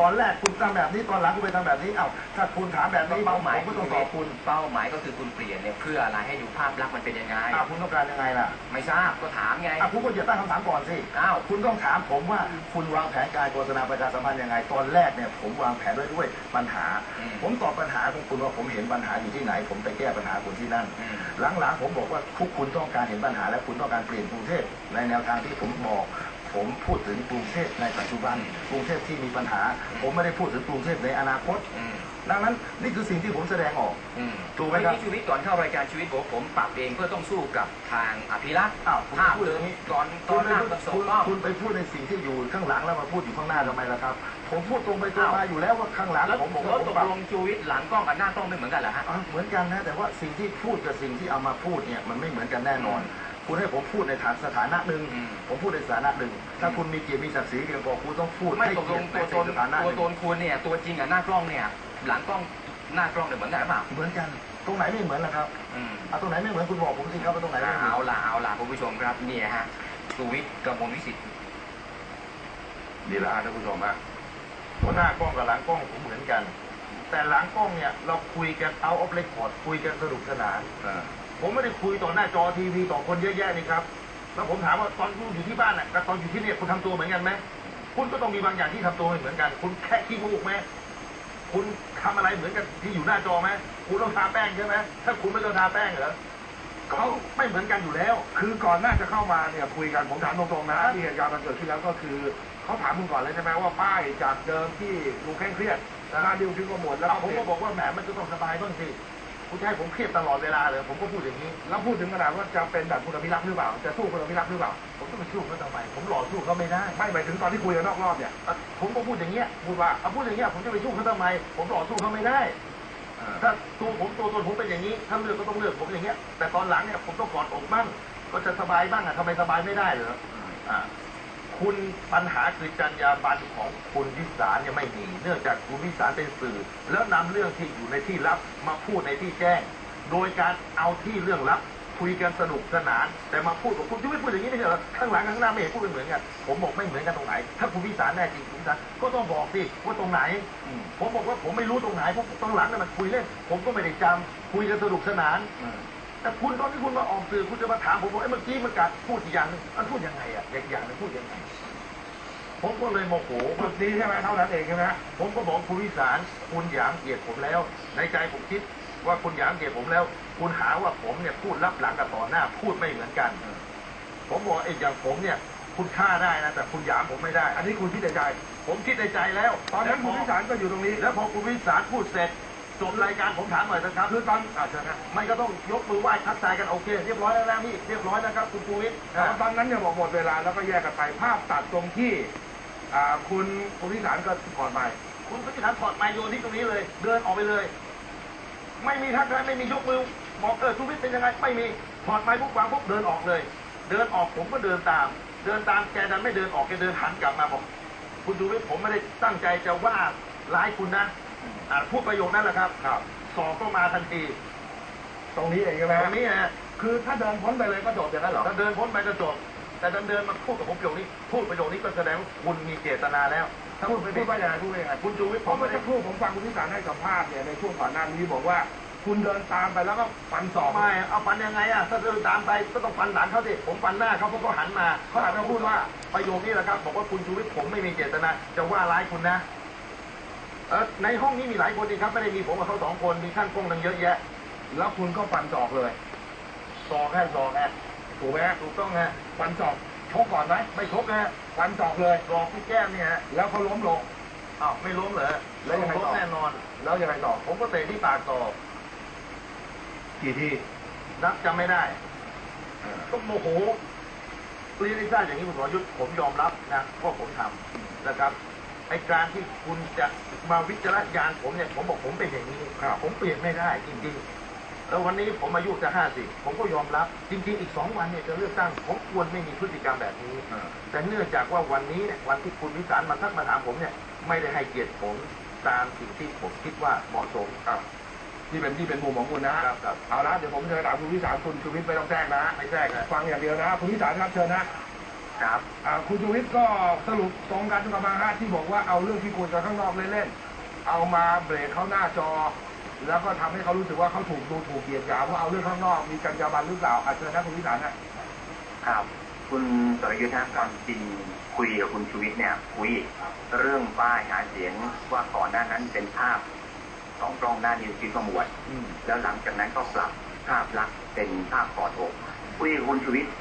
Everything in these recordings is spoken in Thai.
ตอนแรกคุณทำแบบนี้ตอนหลังคุณไปทำแบบนี้เอ้าถ้าคุณถามแบบนี้เป้าหมายผมก็ต้องตอบคุณเป้าหมายก็คือคุณเปลี่ยนเนี่ยเพื่ออะไรให้ดูภาพลักษณ์มันเป็นยังไงอ้าวคุณต้องการยังไงล่ะ ไม่ทราบก็ถามไงอ้าวคุณก็อย่าตั้งคำถามก่อนสิอ้าวคุณต้องถามผมว่าคุณวางแผนการโฆษณาประชาสัมพันธ์ยังไง ตอนแรกเนี่ยผมวางแผนไว้ด้วยปัญหาอืมผมตอบปัญหาของคุณว่าผมเห็นปัญหาอยู่ที่ไหน ผมไปแก้ปัญหาคุณที่นั่นอืมหลังๆผมบอกว่าทุกคุณต้องการเห็นปัญหาและคุณต้องการเปลี่ยนกรุงเทพในแนวทางที่ผมบอก ผมพูดถึงกรุงเทพในปัจจุบัน กรุงเทพที่มีปัญหา ผมไม่ได้พูดถึงกรุงเทพในอนาคตอืมดังนั้นนี่คือสิ่งที่ผมแสดงออกอืมถูกไหมครับที่ชีวิตก่อนเข้ารายการชีวิตผมผมปรับเองเพื่อต้องสู้กับทางอภิรักษ์อ้าวคุณภาพพูดอเดิย่ามงนี้ก่อนตอนหน้าประสบคุณรอบคุณไปพูดในสิ่งที่อยู่ข้างหลังแล้วมาพูดอยู่ข้างหน้าทำไมล่ะครับ ผมพูดตรงไปตรงมาอยู่แล้วว่าข้างหลังแล้วผมบอกแล้ว่าวผตมกปรับลงชีวิตหลังกล้องกับหน้ากล้องไม่เหมือนกันเหรอฮะอะเหมือนกันนะแต่ว่าสิ่งที่พูดกับสิ่งที่เอามาพูดเนี่ยมันไม่เหมือนกันแน่นอน คุณให้ผมพูดในฐานสถานะหนึ่งอืมผมพูดในสถานะหนึ่งถ้าคุณมีเกียรติมีศักดิ์ศรีเพียงพอคุณต้องพูดไม่ให้ตกลเกียรงติตัวตนในสถานะหตัวนึ่งตนคุณเนี่ยตัวจริงกับหน้ากล้องเนี่ย หลังกล้องหน้ากล้องเนี่ยเหมือนกันหรือเปล่าเหมือนกันตรงไหนไม่เหมือนล่ะครับอืมเอาตรงไหนไม่เหมือนคุณบอกผมสิครับว่าตรงไหนไม่เหมือนเอาล่ะเอาล่ะคุณผู้ชมครับเนี่ยฮะชูวิทย์กระมวลวิสิทธิ์นี่แหละฮะท่านผู้ชมฮะเพราะหน้ากล้องกับหลังกล้องผมเหมือนกัน แต่หลังกล้องเนี่ยเราคุยกันเอาออฟเรคคอร์ดคุยกันสนุกสนาน ผมไม่ได้คุยต่อหน้าจอทีวีต่อคนเยอะแยะนี่ครับ แล้วผมถามว่าตอนคุณอยู่ที่บ้านน่ะกับตอนอยู่ที่เนี่ยคุณทำตัวเหมือนกันไหมคุณก็ต้องมีบางอย่างที่ทำตัวไม่เหมือนกัน คุณแค่ขี้มูกไหมคุณทำอะไรเหมือนกันที่อยู่หน้าจอไหมคุณต้องทาแป้งใช่ไหมถ้าคุณไม่ต้องทาแป้งเหรอเขาไม่เหมือนกันอยู่แล้ว คือก่อนหน้าจะเข้ามาเนี่ยคุยกันผมถามตรงๆนะที่เหตุการณ์มันเกิดขึ้นแล้วก็คือเขาถามคุณก่อนเลยใช่ไหมว่าป้ายจากเดิมที่ดูเคร่งเครียดแล้วหน้าดิวที่ก็หมดแล้ว แล้วก็ผมเปลี่ก็ยนบอกว่าแหมมันจะต้องสบายบ้างสิ คุณจะให้ผมเครียดตลอดเวลาเลยผมก็พูดอย่างนี้ แล้วพูดถึงขนาดว่าจะเป็นแบบคุณอภิรักษ์หรือเปล่า จะสู้คุณอภิรักษ์หรือเปล่า ผมต้องไปสู้เขาทำไมผมหล่อสู้เขาไม่ได้ ไม่หมายถึงตอนที่คุยกันนอกรอบเนี่ย ผมก็พูดอย่างเงี้ย พูดว่าเอาพูดอย่างเงี้ยผมจะไปสู้เขาทำไม ผมหล่อสู้เขาไม่ได้ ถ้าตัวผมตัวตนผมเป็นอย่างนี้ ถ้าเลือกก็ต้องเลือกผมอย่างเงี้ย แต่ตอนหลังเนี่ยผมต้องกอดอกบ้าง ก็จะสบายบ้างอะทำไมสบายไม่ได้เหรออ่า คุณปัญหาคือจรรยาบรรณของคุณวิสารเนี่ยไม่มี เนื่องจากคุณวิสารเป็นสื่อ แล้วนำเรื่องที่อยู่ในที่ลับมาพูดในที่แจ้ง โดยการเอาที่เรื่องลับคุยกันสนุกสนาน แต่มาพูดกับคุณจะไม่พูดอย่างนี้ไม่ใช่เหรอข้างหลังข้างหน้าไม่เห็นพูดเป็นเหมือนกัน ผมบอกไม่เหมือนกันตรงไหน ถ้าคุณวิสารแน่จริงคุณวิสารก็ต้องบอกสิว่าตรงไหน ผมบอกว่าผมไม่รู้ตรงไหนเพราะตรงหลังเนี่ยมันคุยเล่นผมก็ไม่ได้จำคุยกันสนุกสนาน แต่คุณตอนที่คุณมาออกสื่อคุณจะมาถามผมว่าไอ้เมื่อกี้มันกัดพูดอีกอย่างหนึงมันพูดยังไงอะอย่างอย่างหนึงพูดยังไงผมก็เลยโมโหจุดนี้ใช่ไหมเท่านั้นเองใช่ไหมผมก็บอกคุณวิสารคุณหยามเกียรติผมแล้ว ในใจผมคิดว่าคุณหยามเกียรติผมแล้ว คุณหาว่าผมเนี่ยพูดรับหลังกับต่อหน้าพูดไม่เหมือนกัน ผมบอกไอ้อย่างผมเนี่ย คุณฆ่าได้นะแต่คุณหยามผมไม่ได้ อันนี้คุณคิดในใจ ผมคิดในใจแล้วตอนนั้นคุณวิสารก็อยู่ตรงนี้ แล้วพอคุณวิสารพูดเสร็จ จบรายการผมถามหน่อยนะครับคือตอนอ่าเชิญนะไม่ก็ต้องยกมือไหว้ทักทายกันโอเค เรียบร้อยแล้วนะพี่เรียบร้อยนะครับคุณชูวิทย์ตอนตอนนั้นเนี่ยบอกหมดเวลาแล้วก็แยกกันไปภาพตัดตรงที่อ่าคุณคุณวิสารก็ก่อนไปคุณพิธาถอดไมค์โยนที่ตรงนี้เลย เดินออกไปเลย ไม่มีทักทายไม่มียกมือบอกเออชูวิทย์เป็นยังไงไม่มีถอดไมค์ปุ๊บวางปุ๊บเดินออกเลย เดินออกผมก็เดินตาม เดินตามแกดันไม่เดินออกแกเดินหันกลับมาบอกคุณชูวิทย์ผมไม่ได้ตั้งใจจะว่าร้ายคุณนะ อ่าพูดประโยคนั้นแหละครับครับ สอบก็มาทันทีตรงนี้เองใช่ไหมตรงนี้ฮะคือถ้าเดินพ้นไปเลยก็จบอย่างนั้นเหรอถ้าเดินพ้นไปก็จบ แต่เดินเดินมาพูดกับผมประโยคนี้ พูดประโยคนี้ก็แสดงว่าคุณมีเจตนาแล้วถ้าพูพูดดไปไม่พูได้ดว่าอย่างไรพูดว่าอย่างไรคุณชูวิทย์เพผมราะเมื่ไม่อได้สักครู่ผมฟังคุณพิสารให้สัมภาษณ์เนี่ยในช่วงก่อนหน้านี้บอกว่าคุณเดินตามไปแล้วก็ฟันศอกไม่เอาฟันยังไงอะถ้าเดินตามไปก็ต้องฟันหลังเขาสิผมฟันหน้าเขาเพราะเขาหันมาเขาหันมาพูดว่าประโยคนี้แหละครับ บอกว่าคุณชูวิทย์ผมไม่มีเจตนาจะว่าร้ายคุณนะ เออในห้องนี้มีหลายคนจริงครับ ไม่ได้มีผมกับเขาสองคน มีท่านกล้องตั้งเยอะแยะ แล้วคุณก็ฟันศอกเลยสอกแค่สอกฮะถูกไหมฮะถูกต้องฮะฟันศอกชกก่อนไหมไม่ชกฮะฟันศอกเลยสอกที่แก้มเนี่ยฮะแล้วเขาล้มลงอ้าวไม่ล้มเหรอแล้วยังไงล้มต่อแน่นอน แล้วยังไงต่อผมก็เตะที่ปากต่อกี่ทีนับจำไม่ได้ก็โมโหเรียนให้ทราบอย่างนี้คุณสรยุทธ์ผมยอมรับนะว่าผมทำนะครับ ไอการที่คุณจะมาวิจารณญาณผมเนี่ยผมบอกผมเป็นอย่างนี้ครับผมเปลี่ยนไม่ได้จริงๆ แล้ววันนี้ผมอายุจะห้าสิบผมก็ยอมรับ จริง ๆ อีกสองวันเนี่ยจะเลือกตั้งผมควรไม่มีพฤติกรรมแบบนี้ แต่เนื่องจากว่าวันนี้เนี่ยวันที่คุณวิสารมาทักมาถามผมเนี่ยไม่ได้ให้เกียรติผมตามสิ่งที่ผมคิดว่าเหมาะสมครับที่เป็นที่เป็นมุมของคุณนะครับครับเอาละเดี๋ยวผมจะถามคุณวิสารคุณชูวิทย์ไม่ต้องแทรกนะไม่แทรกนะฟังอย่างเดียวนะคุณวิสารครับเชิญนะ ครับอ่าคุณชูวิทย์ก็สรุปตรงกันกับมาฮะที่บอกว่าเอาเรื่องที่คุยกันข้างนอกเล่นๆเอามาเบรกเขาหน้าจอ แล้วก็ทำให้เขารู้สึกว่าเขาถูกดูถูกเหยียดหยามว่าเอาเรื่องข้างนอกมีจรรยาบรรณหรือเปล่าอาจจะนะคุณวิสารนะครับ คุณสรยุทธ์ฮะความจริงคุยกับคุณชูวิทย์เนี่ยคุยเรื่องป้ายหาเสียงว่าก่อนหน้านั้นเป็นภาพสองกล้องหน้านิวคิดขมวดอืมแล้วหลังจากนั้นก็ปรับภาพลักษณ์เป็นภาพกอดอกคุยกับคุณชูวิทย์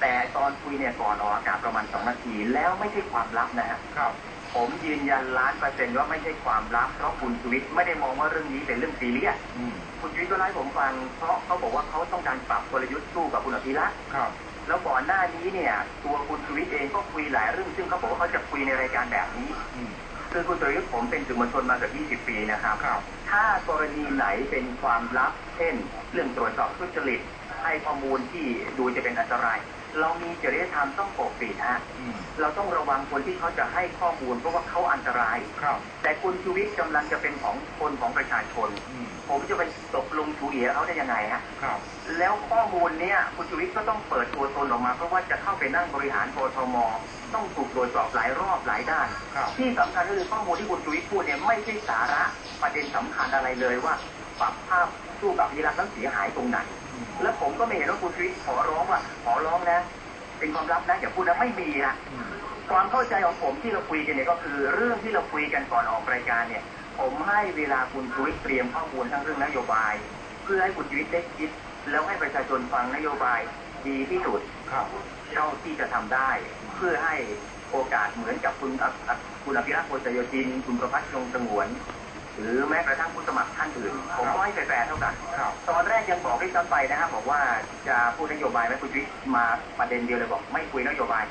แต่ตอนคุยเนี่ยก่อนออกอากาศประมาณสองนาที แล้วไม่ใช่ความลับนะฮะครับผมยืนยันล้านเปอร์เซ็นต์ว่าไม่ใช่ความลับเพราะคุณชูวิทย์ไม่ได้มองว่าเรื่องนี้เป็นเรื่องซีเรียสอืมคุณชูวิทย์ก็เล่าให้ผมฟังเพราะเขาบอกว่าเขาต้องการปรับกลยุทธ์สู้กับคุณอภิรักษ์ครับแล้วก่อนหน้านี้เนี่ย ตัวคุณชูวิทย์เองก็คุยหลายเรื่องซึ่งเขาบอกว่าเขาจะคุยในรายการแบบนี้อืมคือคุณสรยุทธ์ผมเป็นสื่อมวลชนมาเกือบ20 ปีนะครับครับ ถ้ากรณีไหนเป็นความลับ เช่น เรื่องตรวจสอบทุจริตให้ข้อมูลที่ดูจะเป็นอันตราย เรามีจริยธรรมต้องปกปิดฮะอืมเราต้องระวังคนที่เขาจะให้ข้อมูลเพราะว่าเขาอันตรายครับ แต่คุณชูวิทย์กำลังจะเป็นของคนของประชาชนอืมผมจะไปตกลงชูเอียเขาได้ยังไงฮะครับ แล้วข้อมูลเนี่ยคุณชูวิทย์ก็ต้องเปิดตัวตนออกมา เพราะว่าจะเข้าไปนั่งบริหารกทมต้องถูกตรวจสอบหลายรอบหลายด้านครับที่สำคัญก็คือข้อมูลที่คุณชูวิทย์พูดเนี่ยไม่ใช่สาระประเด็นสำคัญอะไรเลยว่าปรับภาพสู้กับยีรักนั้นเสียหายตรงไหนอืม และผมก็ไม่เห็นว่าคุณชูวิทย์ขอร้องว่าขอร้องนะ เป็นความลับนะอย่าพูดนะไม่มีนะอืมความเข้าใจของผมที่เราคุยกันเนี่ยก็คือ เรื่องที่เราคุยกันก่อนออกรายการเนี่ย ผมให้เวลาคุณชูวิทย์เตรียมข้อมูลทั้งเรื่องนโยบาย เพื่อให้คุณชูวิทย์ได้คิด แล้วให้ประชาชนฟังนโยบายดีที่สุดครับเท่าที่จะทำได้ เพื่อให้โอกาสเหมือนกับคุณออคุณอภิรักษ์โกศโยธิน คุณประพัฒน์ยงสงวน หรือแม้กระทั่งผู้สมัครท่านอื่น ผมก็ให้แฟร์ๆเท่ากันครับตอนแรกยังบอกได้ซ้ำไปนะครับบอกว่าจะพูดนโยบายไหมคุณชูวิทย์มาประเด็นเดียวเลยบอกไม่คุยนโยบาย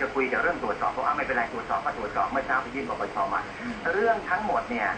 จะคุยแต่เรื่องตรวจสอบเพราะว่าไม่เป็นไรตรวจสอบก็ตรวจสอบเมื่อเช้าไปยื่นปปชมาอืมเรื่องทั้งหมดเนี่ย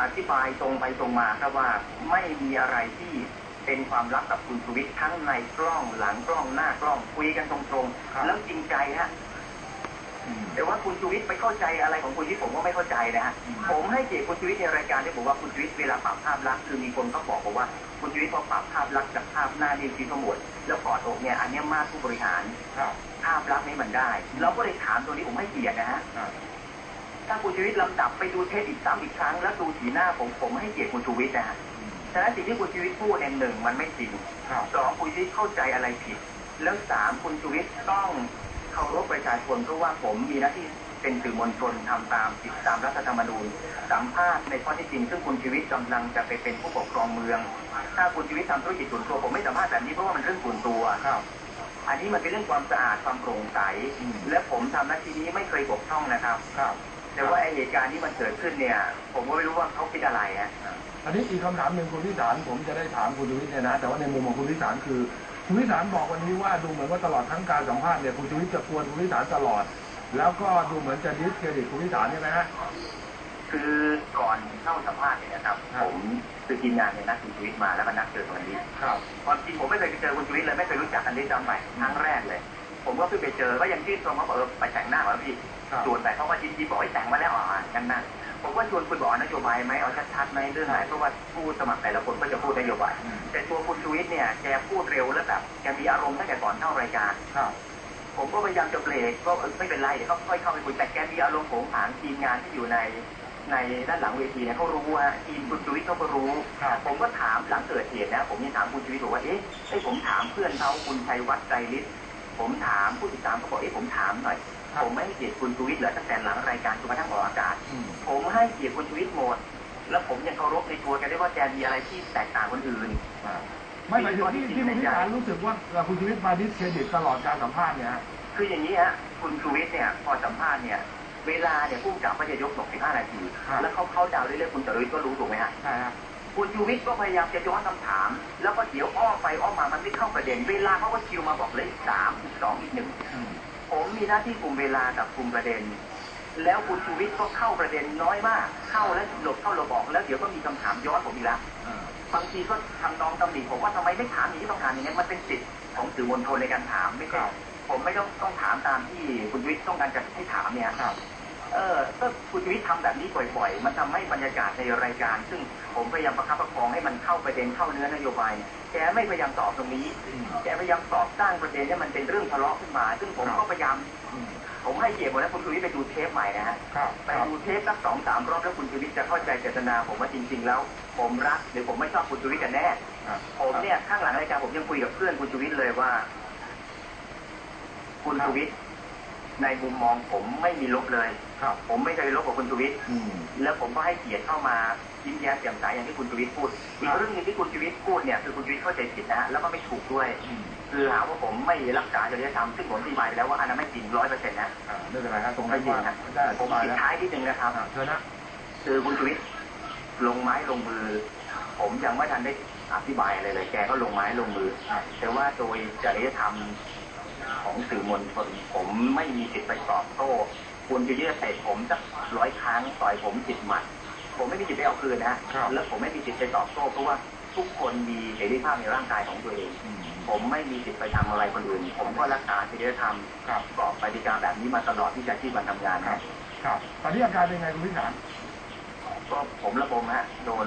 อธิบายตรงไปตรงมาครับว่าไม่มีอะไรที่เป็นความลับกับคุณชูวิทย์ทั้งในกล้องหลังกล้องหน้ากล้องคุยกันตรงๆแล้วจริงใจฮะอืม แต่ว่าคุณชูวิทย์ไปเข้าใจอะไรของคุณชูวิทย์ผมก็ไม่เข้าใจนะฮะอืมผมให้เกียรติคุณชูวิทย์ในรายการที่บอกว่าคุณชูวิทย์เวลาปรับภาพลักษณ์คือมีคนเขาบอกบอกว่าคุณชูวิทย์พอปรับภาพลักษณ์จากภาพหน้านี่ที่ขมวดแล้วกอดอกเนี่ยอันเนี้ยมากผู้บริหารครับภาพลักษณ์นี้มันได้ เราก็เลยถามตัวนี้ผมให้เกียรตินะฮะครับถ้าคุณชูวิทย์ลำดับไปดูเทปอีกซ้ำอีกครั้ง แล้วดูสีหน้าผมผมให้เกียรติคุณชูวิทย์นะฮะอืมฉะนั้นสิ่งที่คุณชูวิทย์พูดเนี่ยหนึ่งมันไม่จริงครับสองคุณชูวิทย์เข้าใจอะไรผิด แล้วสามคุณชูวิทย์ต้อง เคารพประชาชนเพราะว่าผมมีหน้าที่เป็นสื่อมวลชนทำตามติดตามรัฐธรรมนูญสัมภาษณ์ในข้อที่จริง ซึ่งคุณชูวิทย์กำลังจะไปเป็นผู้ปกครองเมือง ถ้าคุณชูวิทย์ทำธุรกิจส่วนตัวผมไม่สัมภาษณ์แบบนี้เพราะว่ามันเรื่องส่วนตัวครับอันนี้มันเป็นเรื่องความสะอาดความโปร่งใส และผมทำหน้าที่นี้ไม่เคยบกพร่องนะครับ ครับ แต่ว่าไอเหตุการณ์ที่มันเกิดขึ้นเนี่ย ผมก็ไม่รู้ว่าเขาคิดอะไรฮะอันนี้อีกคำถามหนึ่งคุณวิสารผมจะได้ถามคุณชูวิทย์เนี่ยนะ แต่ว่าในมุมของคุณวิสารคือ คุณวิสารบอกวันนี้ว่าดูเหมือนว่าตลอดทั้งการสัมภาษณ์เนี่ยคุณชูวิทย์จะกวนคุณวิสารตลอด แล้วก็ดูเหมือนจะดิสเครดิตคุณวิสารใช่ไหมฮะคือก่อนเข้าสัมภาษณ์เนี่ยนะครับครับผมคือทีมงานเนี่ยนัดคุณชูวิทย์มาแล้วก็นัดเจอกันนี้ครับความจริงผมไม่เคยไปเจอคุณชูวิทย์เลยไม่เคยรู้จักกันด้วยซ้ำไปครั้งแรกเลย ผมก็เพิ่งไปเจอก็ยังที่ตรงเขาบอกเออไปแต่งหน้าเหรอพี่ครับชวนไปเขาก็ยิ้มๆบอกให้แต่งมาแล้วอะกันนะ ผมก็ชวนคุณบอกนโยบายไหมเอาชัดๆไหมเรื่องไหนเพราะว่าผู้สมัครแต่ละคนก็จะพูดนโยบายอืมแต่ตัวคุณชูวิทย์เนี่ยแกพูดเร็วแล้วแบบแกมีอารมณ์ตั้งแต่ก่อนเข้ารายการครับผมก็พยายามจะเบรกก็เออไม่เป็นไรเดี๋ยวเขาค่อยเข้าไปคุยแต่แกมีอารมณ์โผงผางทีมงานที่อยู่ในในด้านหลังเวทีเนี่ยเขารู้ว่าทีมคุณชูวิทย์เขาก็รู้ครับผมก็ถามหลังเกิดเหตุนะ ผมยังถามคุณชูวิทย์บอกว่าเอ๊ะไอ้ยผมถามเพื่อนเขาคุณชัยวัฒน์ใจฤทธิ์ผมถามผู้ติดตามเขาบอกเอ๊ะผมถามหน่อยครับผมไม่ให้เกียรติคุณชูวิทย์เหรอตั้งแต่หลังรายการจนกระทั่งออกอากาศอืมผม ให้เกียรติคุณชูวิทย์หมด แล้วผมยังเคารพในตัวแกด้วยว่าแกมีอะไรที่แตกต่างคนอื่นอ่าไม่หมายถึงที่ที่คุณวิสารรู้สึกว่าคุณชูวิทย์มาดิสเครดิตตลอดการสัมภาษณ์เนี่ยฮะคืออย่างนี้ฮะคุณชูวิทย์เนี่ยพอสัมภาษณ์เนี่ยเวลาเนี่ยผู้กำกับก็จะยก65นาทีครับแล้วเขาเขาดาวน์เรื่อยๆคุณสรวิทย์ก็รู้ถูกไหมฮะใช่ฮะคุณชูวิทย์ก็พยายามจะย้อนคำถาม แล้วก็เดี๋ยวอ้อมไปอ้อมมามันไม่เข้าประเด็น เวลาเขาก็คิวมาบอกเลยสามอีกสองอีกหนึ่งอืมผมมีหน้าที่กลุ่มเวลากับกลุ่มประเด็น แล้วคุณชูวิทย์ก็เข้าประเด็นน้อยมาก เข้าแล้วหลบเข้าหลบออกแล้วเดี๋ยวก็มีคำถามย้อนผมอีกแล้วอ่าบางทีก็ทำนองตำหนิผมว่าทำไมไม่ถามอย่างนี้ต้องถามอย่างนี้มันเป็นสิทธิ์ของสื่อมวลชนในการถามไม่คใช่รับผมไม่ต้องต้องถามตามที่คุณวิทย์ต้องการจะให้ถามเนี่ยครับเออก็คุณชีวิตทำแบบนี้บ่อยๆ มันทำให้บรรยากาศในรายการ ซึ่งผมพยายามประคับประคองให้มันเข้าประเด็นเข้าเนื้อนโยบายแกไม่พยายามตอบตรงนี้ แกพยายามตอบสร้างประเด็นให้มันเป็นเรื่องทะเลาะขึ้นมา ซึ่งผมก็พยายาม ผมให้เกียรติหมดแล้วคุณชูวิทย์ไปดูเทปใหม่นะฮะครับไปครับดูเทปสักสองสามรอบแล้วคุณชูวิทย์จะเข้าใจเจตนา ผมว่าจริง ๆ แล้ว ผมรักหรือผมไม่ชอบคุณชูวิทย์กันแน่ครับผมเนี่ยข้างหลังรายการผมยังคุยกับเพื่อนคุณชูวิทย์เลยว่า คุณชูวิทย์ในมุมมองผมไม่มีลบเลยครับ ผมไม่เคยลบกับคุณชูวิทย์อืมแล้วผมก็ให้เกียรติเข้ามายิ้มแย้มแจ่มใสอย่างที่คุณชูวิทย์พูดอีกเรื่องหนึงที่คุณชูวิทย์พูดเนี่ยคือคุณชูวิทย์เข้าใจผิดนะฮะแล้วก็ไม่ถูกด้วยอืม คือหาว่าผมไม่รักษาจริยธรรมซึ่งผมอธิบายไปแล้วว่าอันนั้นไม่จริงร้อยเปอร์เซ็นต์นะอ่าไม่เป็นไรฮะตรงไม่นั้นจริงว่านะได้ผมสบายปิดแล้วท้ายที่หนึ่งนะครับอ่าเชิญนะคือคุณชูวิทย์ลงไม้ลงมือ ผมยังไม่ทันได้อธิบายอะไรเลย แกก็ลงไม้ลงมืออ่าแต่ว่าโดยจริยธรรมของสื่อมวลชนผมไม่มีสิทธิ์ไปตอบโต้คุณจะยืดเตะผมสักร้อยครั้งต่อยผมสิบหมัด ผมไม่มีสิทธิ์ไปเอาคืนนะครับแล้วผมไม่มีสิทธิ์ไปตอบโต้เพราะว่า ทุกคนมีเสรีภาพในร่างกายของตัวเองอืมผมไม่มีสิทธิ์ไปทำอะไรคนอื่น ผมก็รักษาจริยธรรมครับกรอบปฏิการแบบนี้มาตลอดที่จะที่มาทำงานครับ ครับ ตอนนี้อาการเป็นไงคุณพิสารก็ผมระบมฮะ โดน